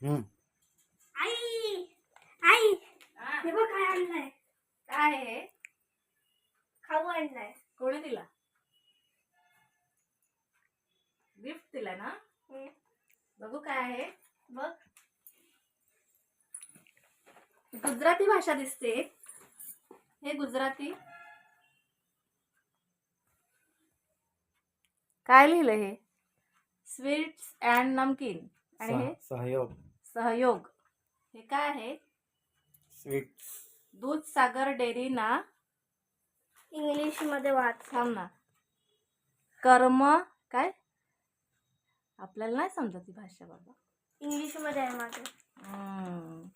हम्म. आई आई हा, हे बघ काय आणलंय. काय आहे हे? खाऊ आणलाय. कोणी दिला? गिफ्ट दिला ना. बघू काय आहे. बघ. गुजराती भाषा दिसते. हे गुजराती. काय लिहिलं हे? स्वीट्स अँड नमकीन आणि हे? सह- सहयोग सहयोग. हे काय आहे? स्वीट दूध सागर डेअरी ना इंग्लिशमध्ये वाच. थांब ना. कर्म काय? आपल्याला नाही समजत ती भाषा बाबा. इंग्लिशमध्ये आहे माझं. हम्म.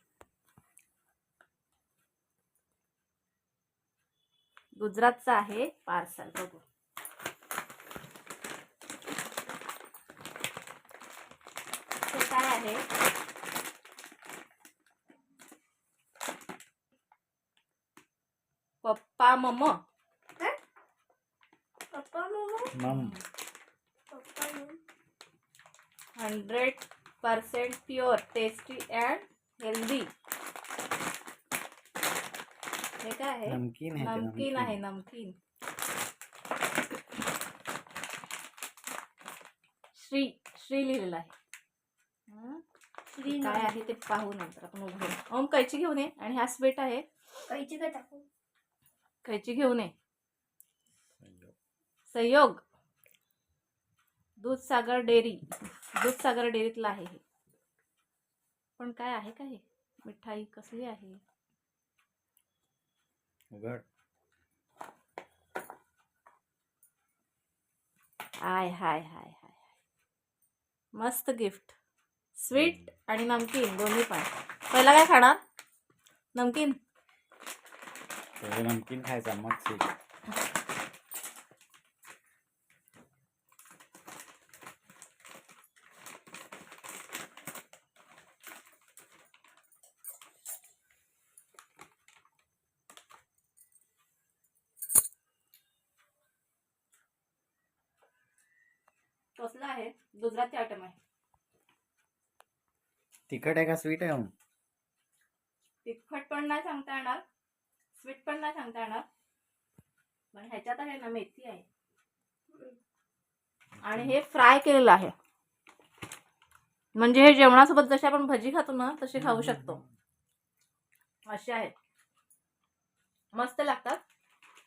गुजरातचं आहे पार्सल बघू. हे काय आहे? पप्पा मम. काय पप्पा मम्मा मम. पप्पा mamma hundred percent pure tasty and healthy हे काय आहे? नमकीन आहे ते, नमकीन आहे नमकीन. श्री श्री लिहिलेलं आहे. हं? श्री काय आहे ते पाहू नंतर आपण उघडू ओम कैची घेऊन ये आणि हा स्वीट आहे. कैची काय टाकू? कैची घेऊन ये सहयोग. संयोग. दूधसागर डेअरी. दूधसागर डेअरीतलं आहे हे. पण काय आहे का हे? मिठाई कसली आहे? हाय हाय हाय हाय. मस्त गिफ्ट. स्वीट आणि नमकीन दोन्ही पण. पहिला काय खाणार? नमकीन? पहिले नमकीन खायचा मग स्वीट कसला आहे. गुजराती आयटम आहे. तिखट आहे का स्वीट आहे तिखट पण नाही सांगता येणार. स्वीट पण नाही सांगता येणार. पण ह्याच्यात आहे ना मेथी आहे. आणि हे फ्राय केलेलं आहे. म्हणजे हे जेवणासोबत जशी आपण भजी खातो ना तशी खाऊ शकतो. असे आहेत. मस्त लागतात.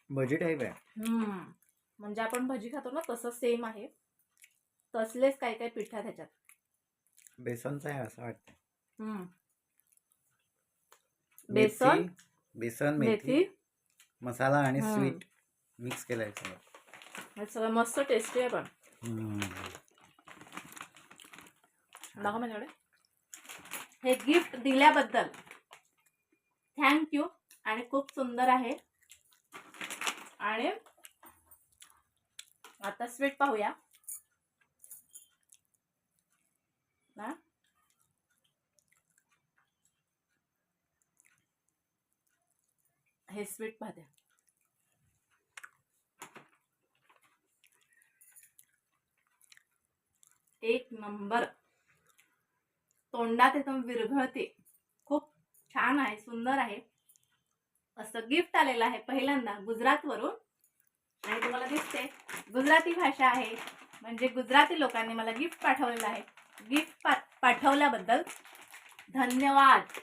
भजी टाईप आहे. म्हणजे आपण भजी खातो ना तसं सेम आहे. तसलेच काही काही पिठा त्याच्यात बेसनचं आहे असं वाटतं. बेसन बेसन मेथी मेथी. मसाला आणि हम्म. स्वीट मिक्स केलंय सगळं हे सगळं मस्त टेस्टी आहे पण. हम्म. दाखव माझ्याकडे. हे गिफ्ट दिल्याबद्दल थँक्यू आणि खूप सुंदर आहे. आणि आता स्वीट पाहूया. ना हे स्वीट पाहते एक नंबर. तोंडात एकदम विरघळते. खूप छान आहे सुंदर आहे. असं गिफ्ट आलेलं आहे पहिल्यांदा गुजरातवरून. आणि तुम्हाला दिसते गुजराती भाषा आहे. म्हणजे गुजराती लोकांनी मला गिफ्ट पाठवलेलं आहे. गिफ्ट पा पाठवल्याबद्दल धन्यवाद.